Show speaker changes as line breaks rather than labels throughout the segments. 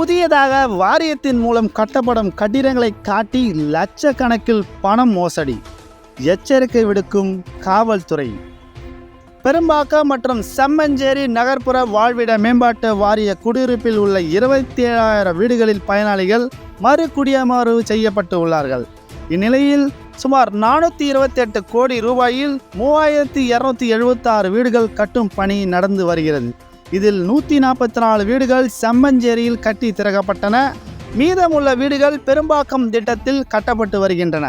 புதியதாக வாரியத்தின் மூலம் கட்டப்படும் கட்டிடங்களை காட்டி லட்சக்கணக்கில் பணம் மோசடி. எச்சரிக்கை விடுக்கும் காவல்துறை. பெரும்பாக்கம் மற்றும் செம்மஞ்சேரி நகர்ப்புற வாழ்விட மேம்பாட்டு வாரிய குடியிருப்பில் உள்ள இருபத்தி ஏழாயிரம் வீடுகளில் பயனாளிகள் மறு செய்யப்பட்டு உள்ளார்கள். இந்நிலையில் சுமார் நானூற்றி இருபத்தி எட்டு கோடி ரூபாயில் மூவாயிரத்தி இரநூத்தி எழுபத்தாறு வீடுகள் கட்டும் பணி நடந்து வருகிறது. இதில் நூற்றி நாற்பத்தி நாலு வீடுகள் செம்மஞ்சேரியில் கட்டி திறக்கப்பட்டன. மீதமுள்ள வீடுகள் பெரும்பாக்கம் திட்டத்தில் கட்டப்பட்டு வருகின்றன.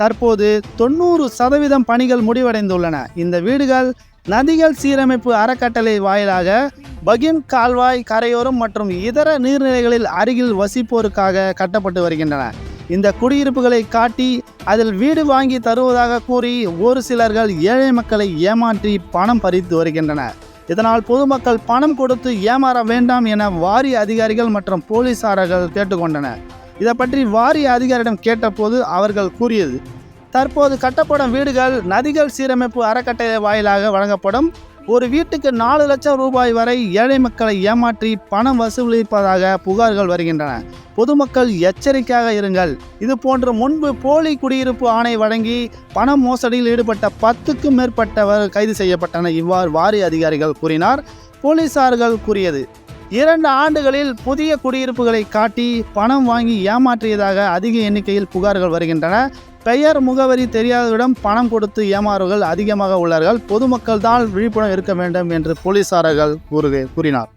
தற்போது தொண்ணூறு சதவீதம் பணிகள் முடிவடைந்துள்ளன. இந்த வீடுகள் நதிகள் சீரமைப்பு அறக்கட்டளை வாயிலாக பகிம் கால்வாய் கரையோரம் மற்றும் இதர நீர்நிலைகளில் அருகில் வசிப்போருக்காக கட்டப்பட்டு வருகின்றன. இந்த குடியிருப்புகளை காட்டி அதில் வீடு வாங்கி தருவதாக கூறி ஒரு சிலர்கள் ஏழை மக்களை ஏமாற்றி பணம் பறித்து வருகின்றனர். இதனால் பொதுமக்கள் பணம் கொடுத்து ஏமாற வேண்டாம் என வாரிய அதிகாரிகள் மற்றும் போலீசாரர்கள் கேட்டுக்கொண்டனர். இதை பற்றி வாரிய அதிகாரியிடம் கேட்டபோது அவர்கள் கூறியது தற்போது கட்டப்படும் வீடுகள் நதிகள் சீரமைப்பு அறக்கட்டளை வாயிலாக வழங்கப்படும். ஒரு வீட்டுக்கு நாலு லட்சம் ரூபாய் வரை ஏழை மக்களை ஏமாற்றி பணம் வசூலிப்பதாக புகார்கள் வருகின்றன. பொதுமக்கள் எச்சரிக்கையாக இருங்கள். இது போன்று முன்பு போலி குடியிருப்பு ஆணை வழங்கி பண மோசடியில் ஈடுபட்ட பத்துக்கும் மேற்பட்டவர் கைது செய்யப்பட்டனர் இவ்வாறு வாரிய அதிகாரிகள் கூறினார். போலீசார்கள் கூறியது இரண்டு ஆண்டுகளில் புதிய குடியிருப்புகளை காட்டி பணம் வாங்கி ஏமாற்றியதாக அதிக எண்ணிக்கையில் புகார்கள் வருகின்றன. பெயர் முகவரி தெரியாதவிடம் பணம் கொடுத்து ஏமாறுகள் அதிகமாக உள்ளார்கள். பொதுமக்கள் தான் விழிப்புணர்வு இருக்க வேண்டும் என்று போலீசாரர்கள் கூறுக கூறினார்.